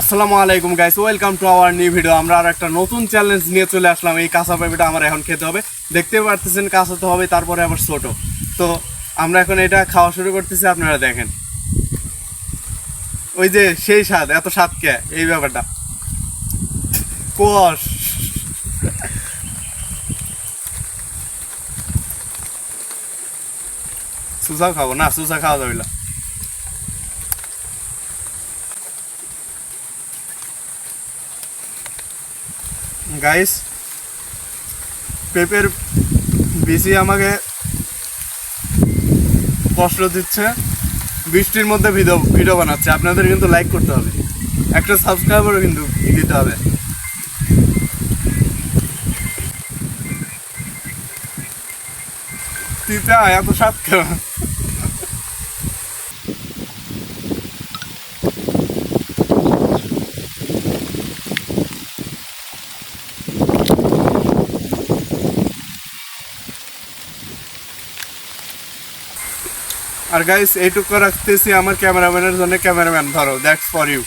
আসসালামু আলাইকুম guys welcome to our new video আমরা আর একটা নতুন চ্যালেঞ্জ নিয়ে চলে আসলাম। এই কাঁচা পেঁপেটা আমার এখন খেতে হবে। দেখতে পারতেছেন কাঁচা তো হবে, তারপরে আবার ছোট। তো আমরা এখন এটা খাওয়া শুরু করতেছি, আপনারা দেখেন। ওই যে সেই স্বাদ, এত স্বাদ কে? এই ব্যাপারটা। কষ। সুসাও খাব না সুসা খাওয়া যাবে গাইস পেপের বিসি আমাকে কষ্ট দিচ্ছে, বৃষ্টির মধ্যে ভিডিও ভিডিও বানাচ্ছে। আপনাদের কিন্তু লাইক করতে হবে। একটা সাবস্ক্রাইবারও কিন্তু দিতে হবে। তিতা এত স্বাদ আর গাইস এইটুকু রাখতেছি আমার ক্যামেরাম্যানের জন্য। ক্যামেরাম্যান ধরো দ্যাটস ফর ইউ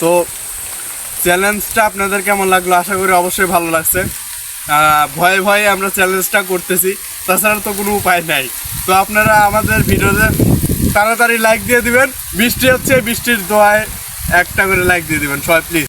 তো চ্যালেঞ্জটা আপনাদের কেমন লাগল? আশা করি অবশ্যই ভালো লাগছে। ভয়ে ভয়ে আমরা চ্যালেঞ্জটা করতেছি। তাছাড়া তো কোনো উপায় নাই। তো আপনারা আমাদের ভিডিওতে তাড়াতাড়ি লাইক দিয়ে দিবেন। বৃষ্টি হচ্ছে বৃষ্টির দোয়ায় একটা করে লাইক দিয়ে দিবেন। সবাই প্লিজ